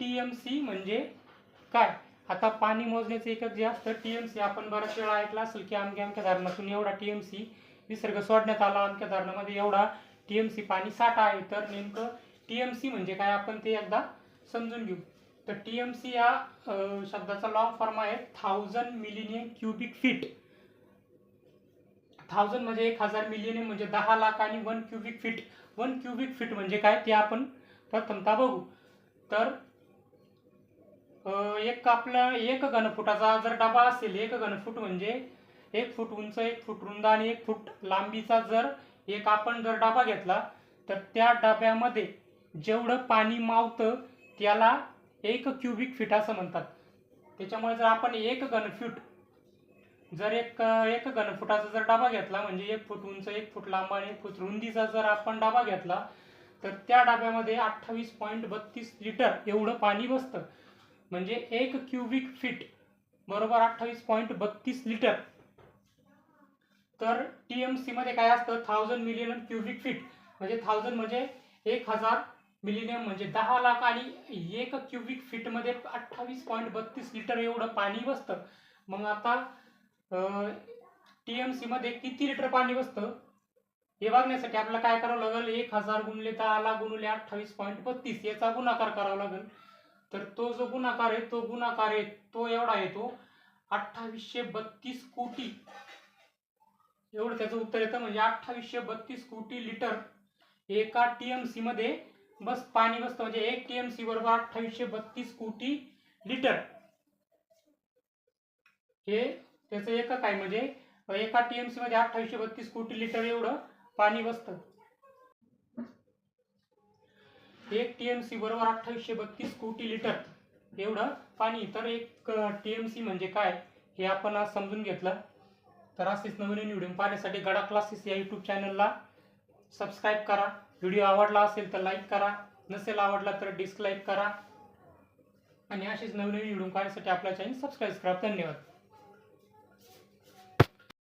T M C म्हणजे काय? आता पाणी मोजण्याचं एकक जे असतं टी एम सी आपण बऱ्याच वेळा ऐकलं असेल की अमक्या अमक्या धरणातून एवढा टी एम सी विसर्ग सोडण्यात आला अमक्या धरणामध्ये एवढा टी एम सी पाणी साठा आहे. तर नेमकं टी एम सी म्हणजे काय आपण ते एकदा समजून घेऊ. तर टी एम सी या शब्दाचा लॉंग फॉर्म आहे thousand million cubic feet thousand म्हणजे एक हजार मिलियन म्हणजे दहा लाख आणि one cubic feet one cubic feet म्हणजे काय ते आपण प्रथमता बघू. तर एक आपलं एक घनफुटाचा जर डबा असेल एक घनफूट म्हणजे एक फूट उंच एक फूट रुंद आणि एक फूट लांबीचा जर एक आपण जर डबा घेतला तर त्या डब्यामध्ये जेवढं पाणी मावतं त्याला एक क्युबिक फीट असं म्हणतात. त्याच्यामुळे जर आपण एक घनफूट जर एक एक घनफुटाचा जर डबा घेतला म्हणजे एक फूट उंच एक फूट लांब आणि एक फूट रुंदीचा जर आपण डबा घेतला तर त्या डब्यामध्ये अठ्ठावीस पॉईंट बत्तीस लिटर एवढं पाणी बसतं. म्हणजे एक क्युबिक फीट बरोबर अठ्ठावीस पॉईंट बत्तीस लिटर तर टी एम सी मध्ये काय असतं? थाउजंड मिलियन क्युबिक फीट म्हणजे थाउजंड म्हणजे एक हजार मिलिनियम म्हणजे दहा लाख आणि एक क्युबिक फीटमध्ये अठ्ठावीस पॉईंट बत्तीस लिटर एवढं पाणी बसतं. मग आता टी एम सी मध्ये किती लिटर पाणी बसतं? हे बघण्यासाठी आपल्याला काय करावं लागेल? एक हजार गुणले दहा लाख गुणले अठ्ठावीस पॉईंट बत्तीस याचा गुणाकार करावा लागेल. तर तो जो गुणाकार आहे तो गुणाकार आहे तो एवढा येतो अठ्ठावीसशे बत्तीस कोटी. एवढं त्याचं उत्तर येतं म्हणजे अठ्ठावीसशे बत्तीस कोटी लिटर एका टीएमसी मध्ये बस पाणी बसतं म्हणजे एक टीएमसी बरोबर अठ्ठावीसशे बत्तीस कोटी लिटर. हे त्याचं एकक आहे म्हणजे एका टीएमसी मध्ये अठ्ठावीसशे बत्तीस कोटी लिटर एवढं पाणी बसतं. एक टीएमसी बरोबर अठ्ठावीसशे बत्तीस कोटी लिटर. एवढं पाणी. तर एक टीएमसी म्हणजे काय? हे आपण आज समजून घेतलं. तर असेच नवीन व्हिडिओ पाहण्यासाठी गडा क्लासेस या यूट्यूब चॅनलला सबस्क्राईब करा. व्हिडिओ आवडला असेल तर लाईक करा. नसेल आवडला तर डिसलाईक करा. आणि असेच नवीन नवीन व्हिडिओ पाहण्यासाठी आपला चॅनल सबस्क्राईब करा. धन्यवाद.